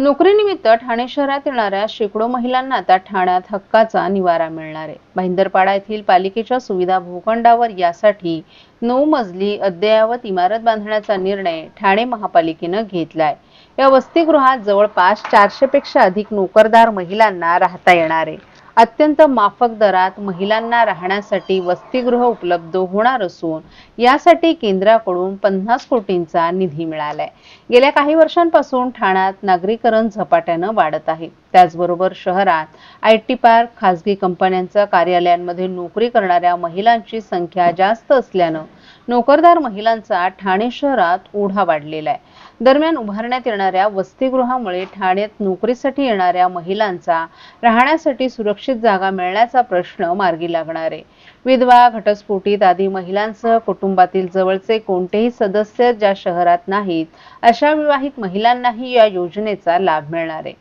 नोकरीनिमित्त ठाणे शहरात येणाऱ्या शेकडो महिलांना आता ठाण्यात हक्काचा निवारा मिळणार आहे. भाईंदरपाडा येथील पालिकेच्या सुविधा भूखंडावर यासाठी नऊ मजली अद्ययावत इमारत बांधण्याचा निर्णय ठाणे महापालिकेनं घेतलाय. या वसतिगृहात जवळपास चारशे पेक्षा अधिक नोकरदार महिलांना राहता येणार आहे. अत्यंत माफक दरात महिलांना राहण्यासाठी वसतिगृह उपलब्ध होणार असून यासाठी केंद्राकडून पन्नास कोटींचा निधी मिळालाय. गेल्या काही वर्षांपासून ठाण्यात नागरीकरण झपाट्यानं वाढत आहे. त्याचबरोबर शहरात आय टी पार्क खासगी कंपन्यांच्या कार्यालयांमध्ये नोकरी करणाऱ्या महिलांची संख्या जास्त असल्यानं नोकरदार महिलांचा ठाणे शहरात ओढा वाढलेला आहे. दरम्यान उभारण्यात येणाऱ्या वसतिगृहामुळे ठाण्यात नोकरीसाठी येणाऱ्या महिलांचा राहण्यासाठी सुरक्षित जागा मिळण्याचा प्रश्न मार्गी लागणार आहे. विधवा घटस्फोटीत आदी महिलांसह कुटुंबातील जवळचे कोणतेही सदस्य ज्या शहरात नाहीत अशा विवाहित महिलांनाही या योजनेचा लाभ मिळणार आहे.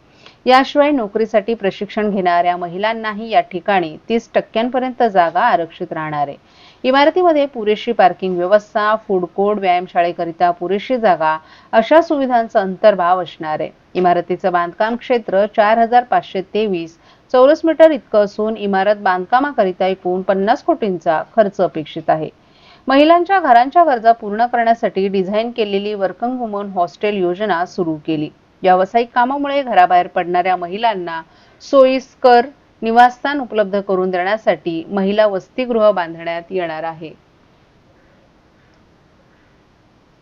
याशिवाय नोकरीसाठी प्रशिक्षण घेणाऱ्या महिलांनाही या ठिकाणी तीस टक्क्यांपर्यंत जागा आरक्षित राहणार आहे. इमारतीमध्ये पुरेशी पार्किंग व्यवस्था फूड कोर्ट व्यायामशाळेकरिता पुरेशी जागा अशा सुविधांचा अंतर्भाव असणार आहे. इमारतीचं बांधकाम क्षेत्र चार हजार पाचशे तेवीस चौरस मीटर इतकं असून इमारत बांधकामाकरिता एकूण पन्नास कोटींचा खर्च अपेक्षित आहे. महिलांच्या घरांच्या गरजा पूर्ण करण्यासाठी डिझाईन केलेली वर्किंग वुमन हॉस्टेल योजना सुरू केली. व्यावसायिक कामामुळे घराबाहेर पडणाऱ्या महिलांना सोयीस्कर निवासस्थान उपलब्ध करून देण्यासाठी महिला वसतिगृह बांधण्यात येणार आहे.